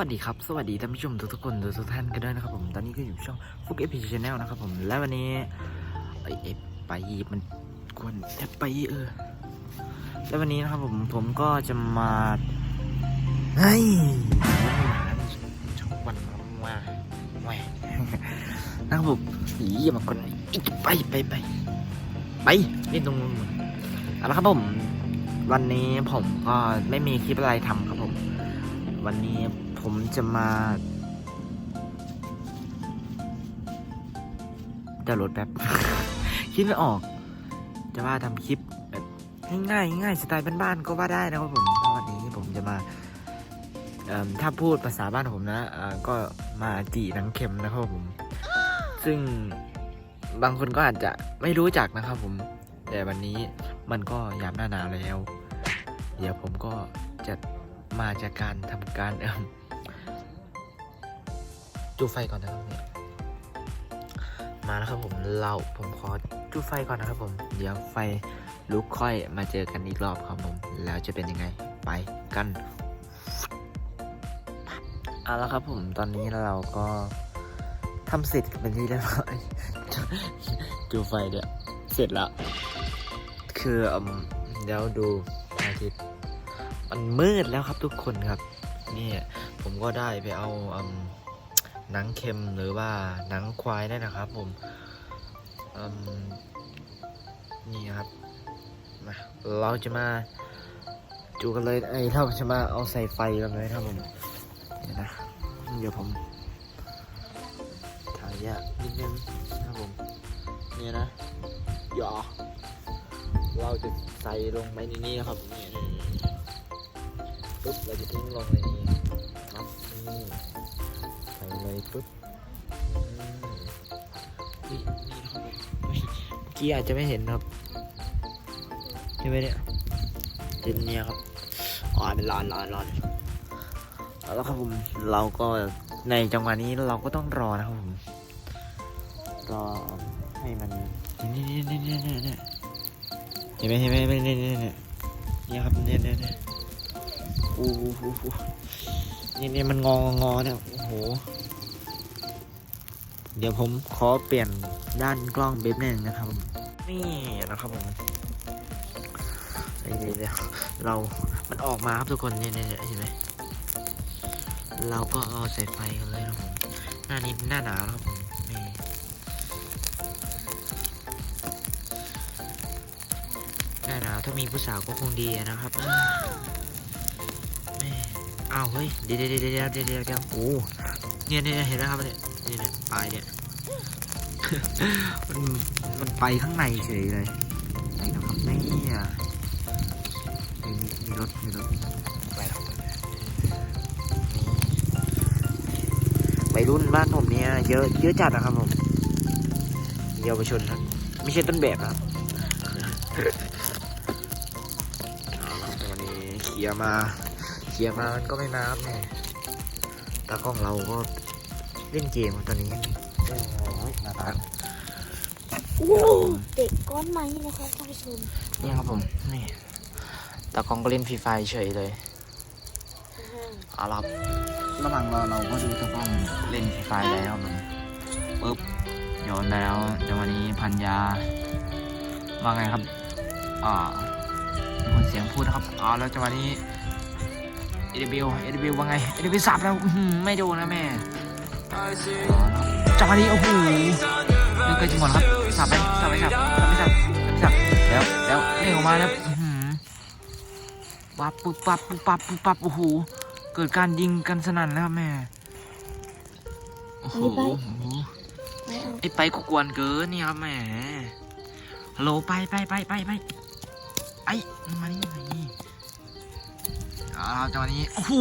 วัสดีครับ สวัสดีท่านผู้ชมทุกๆคนทุกๆท่านกันด้วยนะครับผมตอนนี้ก็อยู่ช่องฟุกเอพีชแนลนะครับผมและวันนี้ไอเอไปมันควรแอปไปเออและวันนี้นะครับผมผมก็จะมาเฮ้ยช่องวันมาแหวนะครับผมอีอย่มาคนอีกไปไปไปไปนี่ตรงนู้นเอาละครับผมวันนี้ผมก็ไม่มีคลิปอะไรทำครับผม วันนี้ ผมจะมาดาวน์โหลดแบบ คิดไม่ออก จะว่าทำคลิปแบบง่ายๆง่ายสไตล์บ้านๆก็ว่าได้นะครับผมเพราะวันนี้ผมจะมาถ้าพูดภาษาบ้านผมนะก็มาจีหนังเข็มนะครับผม ซึ่งบางคนก็อาจจะไม่รู้จักนะครับผม แต่วันนี้มันก็ยามหน้าหนาวแล้ว เดี๋ยวผมก็จะมาจากการทำการเอิ่ม จูไฟก่อนนะครับเนี่ยมาแล้วครับผมเราผมขอจูไฟก่อนนะครับผม เดี๋ยวไฟลุกค่อยมาเจอกันอีกรอบครับผม แล้วจะเป็นยังไงไปกันเอาละครับผมตอนนี้เราก็ทำเสร็จเป็นที่เรียบร้อยจูไฟเนี่ยเสร็จแล้ว คืออืมเดี๋ยวดูอาทิตย์มันมืดแล้วครับทุกคนครับ นี่ผมก็ได้ไปเอาอืม หนังเค็มหรือว่าหนังควายได้นะครับ ผมนี่ครับมาเราจะมาจูกันเลยไอ้ยเราจะมาเอาใส่ไฟกันเลยครับผมเดี๋ยวนะเดี๋ยวผมถ่ายยากนิดนึงนะครับผมเนี่ยนะหยอเราจะใส่ลงไปในนี้นะครับผมนี่ปุ๊บเราจะทิ้งลงในนี้ครับนี่ เลยปุ๊บอืมนี่นี่นะครับผมเมื่อกี้อาจจะไม่เห็นครับใช่ไหมเนี่ยเห็นเนี่ยครับอ๋อเป็นร้อนร้อนร้อนเอาแล้วครับผมเราก็ในจังหวะนี้เราก็ต้องรอนะครับผมรอให้มันนี่นี่นี่นี่นี่นี่เห็นไหมเห็นไหมเห็นไหมนี่นี่นี่นี่ครับนี่นี่นี่โอ้โหนี่นี่มันงองงอเนี่ยโอ้โห เดี๋ยวผมขอเปลี่ยนด้านกล้องเบฟหนึ่งนะครับผมนี่นะครับผมนี่เดี๋ยวเรา มันออกมาครับทุกคนเนี่ยเนี่ยเห็นไหมเราก็เอาใส่ไฟกันเลยนะครับผมหน้านี้หน้าหนาวนะครับผมนี่หน้าหนาวถ้ามีผู้สาวก็คงดีอะนะครับแม่อ้าวเฮ้ยเดี๋ยวเดี๋ยวเดี๋ยวเดี๋ยวเดี๋ยวเดี๋ยวเดี๋ยวโอ้เนี่ยเนี่ยเห็นไหมครับเนี่ย เนี่ยเนี่ยปลายเนี่ย มันมันไปข้างในเฉยเลยไหนนะครับเนี่ยมีมีมีรถมีรถไปแล้ววัยรุ่นบ้านผมเนี่ยเยอะเยอะจัดนะครับผมเยาวชนครับไม่ใช่ต้นแบบนะครับวันนี้เคลียร์มาเคลียร์มามันก็ไม่มาครับแม่ตากล้องเราก็ เล่นเกมครับตอนนี้โอ้โหมาตาโอ้เด็กก้อนไม้นะครับท่านผู้ชมนี่ครับผมนี่ตากล้องก็เล่นฟรีไฟเฉยเลยเอาละครับระหว่างรอเราก็ดูตากล้องเล่นฟรีไฟแล้วครับผมปึ๊บโยนไปแล้วจังหวะนี้พันยาว่าไงครับ อ่ามีคนเสียงพูดนะครับอ๋อแล้วจังหวะนี้เอเดบิวเอเดบิวว่าไงเอเดบิวสับแล้วอื้อหือไม่โดนนะแม่อ๋อนะครับ จังหวะนี้โอ้โหเรื่องเกินจริงหมดครับสับไปสับไปสับสับไปสับสับแล้วแล้วเล่นออกมาแล้วปั๊บปุ๊บปั๊บปุ๊บปั๊บปุ๊บปั๊บโอ้โหเกิดการยิงกันสนั่นแล้วครับแม่โอ้โหไอ้ไปก็กวนเกินนี่ครับแหมฮัลโหลไปไปไปไปไปไอ้มานี่มานี่าจังหวะนี้โอ้โห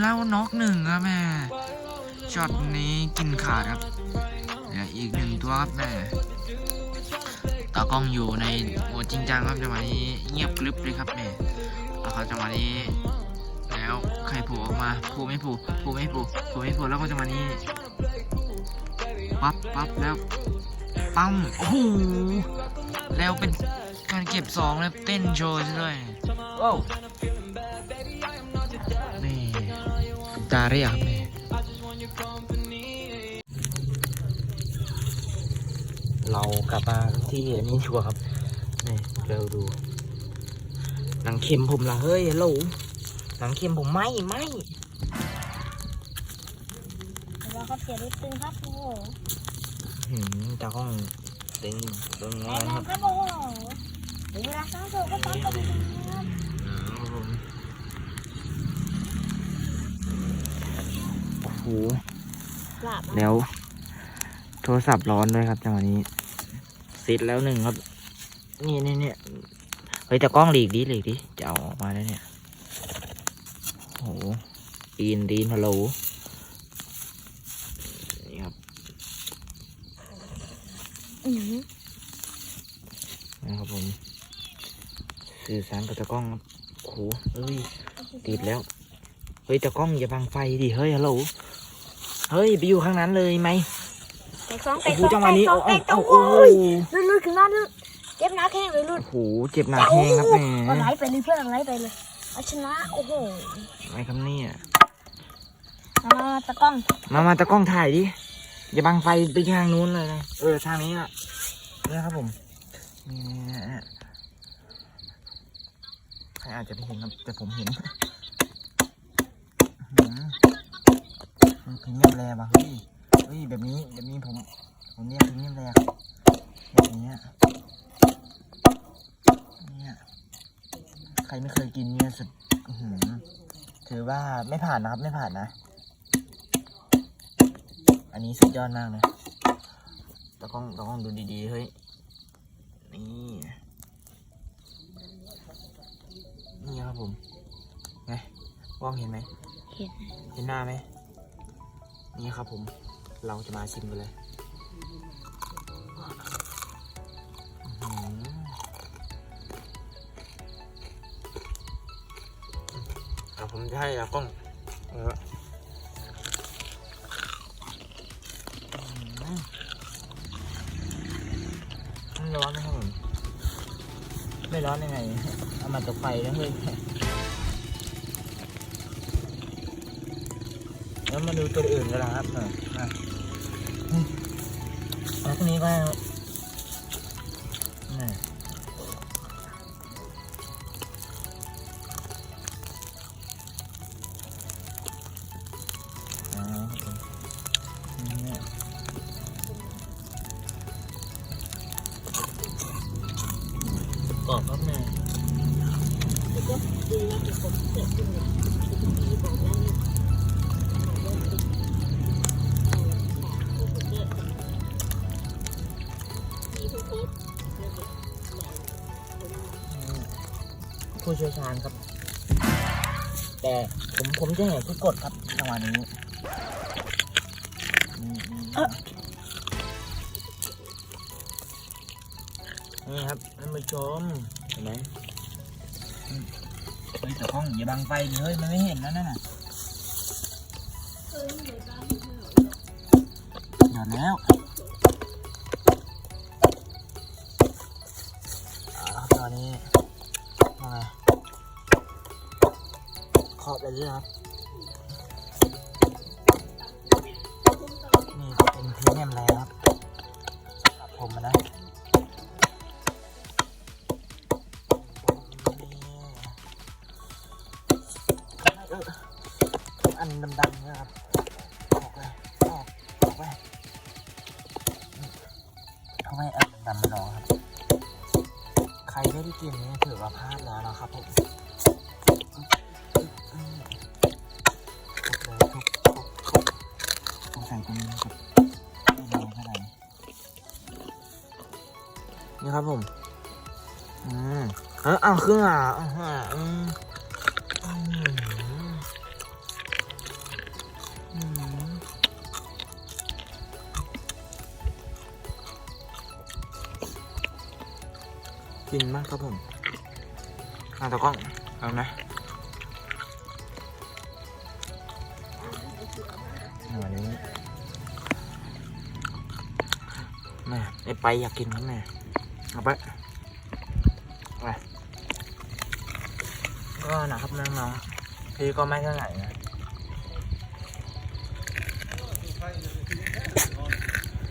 แล้วน็อกหนึ่งครับแม่ ช็อตนี้กินขาดครับเหลืออีกหนึ่งตัวครับแม่ตากล้องอยู่ในโหมดจริงจังครับจังหวะนี้เงียบกริบเลยครับแม่เอาครับจังหวะนี้ แล้วใครผูออกมาผูไม่ผูผูไม่ผูผูไม่ผูแล้วก็จังหวะนี้ปั๊บปั๊บแล้วปั๊มโอ้โหแล้วเป็นการเก็บสองแล้วเต้นโชว์ซะด้วยโอ้นี่ตาเรียกครับแม่ เรากลับมาที่อันนี้ชัวร์ครับนี่เราดูหนังเค็มผมละเฮ้ยฮัลโหลหนังเค็มผมไหมไหมแล้วครับเสียนิดนึงครับโอ้โหหืมตากล้องตึงตึงแรมากงครับครับโอ้โหถึงเวลาสร้างโซ่ก็ต้องกันครับอืมโอ้โหกลับแล้วโทรศัพท์ร้อนด้วยครับจังหวะนี้เสร็จแล้วหนึ่งครับ นี่นี่เนี่ยเฮ้ยแต่กล้องหลีกดิหลีกดิจะเอาออกมาแล้วเนี่ยโอ้โหตีนตีนฮัลโหลนี่ครับอือนะครับผมสื่อสารกับตากล้องโอ้โหเอ้ยติดแล้ว เฮ้ยตากล้องอย่าบังไฟดิเฮ้ยฮัลโหลเฮ้ยไปอยู่ข้างนั้นเลยไหม สองแตโอ้กโหสองจังหแตวะกนี้สอเอางแตเอากสอเอางโอ้โอ้โหยลุดลุดขึ้นมาลุดเจ็บหนาแข้งเลยลุดโอ้โหเจ็บหนักแห้งครับแหก็มไหลไปเลยเพื่อนไหลไปเลยเอาชนะโอ้โหอะไรครับเนี่ยมาตะกล้องมามาตากล้องถ่ายดิอย่าบังไฟไปทางนู้นเลยนะเออทางนี้อะเนี่ยครับผมนี่นะใครอาจจะไม่เห็นครับแต่ผมเห็นอื้อหือมันพรีเมียมแรว่ะเฮ้ย เฮ้ยแบบนี้แบบนี้ผม ผมเนี่ยพรีเมียมแรครับแบบนี้อะเนี่ยใครไม่เคยกินเนี่ยสุดอื้อหือถือว่าไม่ผ่านนะครับไม่ผ่านนะ อันนี้สุดยอดมากเลยตากล้องตากล้องดูดีๆเฮ้ยนี่นี่ครับผมไงกล้องเห็นไหมเห็นเห็นหน้าไหมนี่ครับผม เราจะมาชิมกันเลยอื้อหือเอาผมจะให้ตากล้องเออมันร้อนไหมครับผมไม่ร้อนยังไง เอามาตกไฟแล้วเฮ้ย แล้วมาดูตัวอื่นกันนะครับอ่าอืมแล้วตัวนี้ก็ ผู้เชี่ยวชาญครับ แต่ผมผมจะแหกทุกกฎครับจังหวะนี้นี่นี่ครับท่านผู้ชมเห็นไหมเฮ้ยแต่กล้องอย่าบังไฟเฮ้ยมันไม่เห็นแล้วนั่นน่ะหยอดแล้ว เคาะไปเรื่อยครับนี่เป็นพรีเมียมแล้วครับผมนะอันดำๆนี่ยครับออกเลยออกออกไปทำไมอันดำมันออกครับ ใครไม่ได้กินนี่ถือว่าพลาดแล้วนะครับผม นี้ครับไม่แรงเท่าไหร่นี่ครับผมอืมเอออาเครื่องอะอะอืมอืมกินมากครับผมอะตากล้องเอานะวัน น่ะไอ้ไปอยากกินครับแม่เอาไปไปก็นะครับน้องๆพี่ก็ไม่เท่าไหร่นะ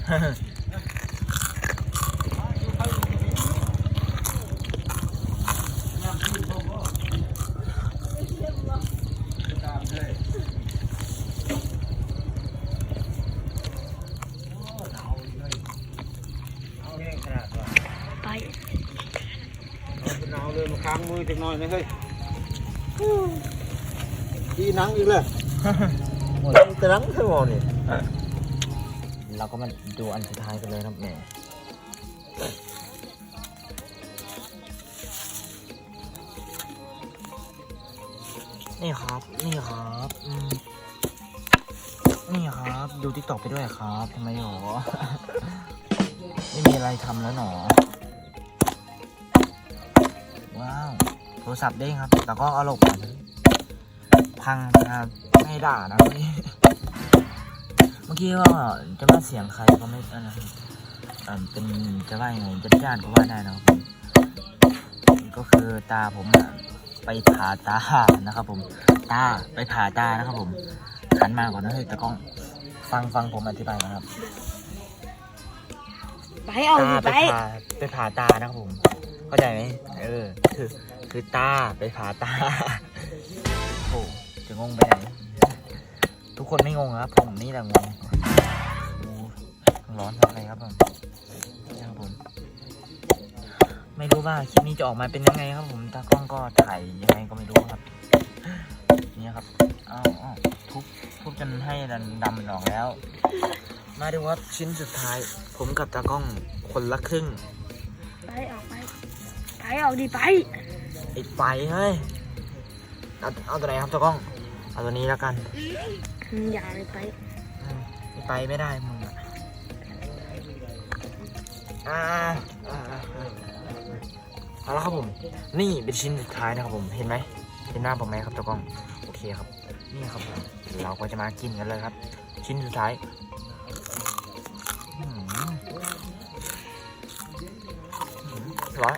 ฮง มือจักหน่อยนะเฮ้ยดีนังอีกเลยจะนังเท่าไหร่นี่เราก็มาดูอันสุดท้ายกันเลยครับแม่นี่ครับ นี่ครับอืมนี่ครับ ดูทิกตอกไปด้วยครับทำไมหรอ ไม่มีอะไรทำแล้วหนอ ทรศัพท์เด้งครับแต่ก็เอาหลบก่อนพังนะครับไม่ด่านะพี่เมื่อกี้ว่าจะมาเสียงใครก็ไม่อันนะครับอ่าเป็นจะว่ายังไงจะญาติก็ว่าได้นะครับผมก็คือตาผมอะไปผ่าตานะครับ ผม ตาไปผ่าตานะครับ ผมหันมาก่อนนะเฮ้ยตะกล้องฟังฟังผมอธิบายก่อนครับไปเอาตาดิไปไปผ่าไปผ่าตานะครับผม เข้าใจไหมเออคือ คือตาไปผ่าตาโอ้จะงงไปไหนทุกคนไม่งงครับผมนี่แหละงงโอ้ร้อนทำไมครับผมนี่ครับผม ไม่รู้ว่าคลิปนี้จะออกมาเป็นยังไงครับผมตากล้องก็ถ่ายยังไงก็ไม่รู้ครับนี่ครับอ้าวอ้าวทุบทุบจนให้ดันดำมันออกแล้ว มาดูครับชิ้นสุดท้าย ผมกับตากล้องคนละครึ่ง ไปออกไป ไปเอาดิไป ไอ้ไฟเฮ้ย เอาเอาตัวไหนครับตากล้อง เอาตัวนี้แล้วกันอืมอย่าเลยไปอืมไอ้ไปไม่ได้มึงอะอ่าอ่าอ่าอ่าเอาละครับผม นี่เป็นชิ้นสุดท้ายนะครับผม เห็นไหม เห็นหน้าผมไหมครับตากล้อง โอเคครับ นี่ครับผมเราก็จะมากินกันเลยครับ ชิ้นสุดท้ายอื้อหืออื้อหือร้อน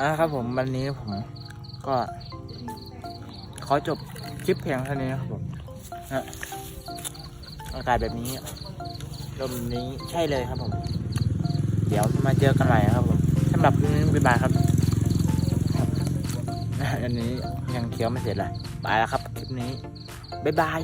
อะครับผมวันนี้ผมก็ ขอจบคลิปเพียงเท่านี้นครับผมนะอากาศแบบนี้ลมนี้ใช่เลยครับผม เดี๋ยวมาเจอกันใหม่ครับผมสำหรับคลิปนี้บ๊ายบายครับอันนี้ยังเคี้ยวไม่เสร็จเลยไปแล้วครับ คลิปนี้บ๊ายบาย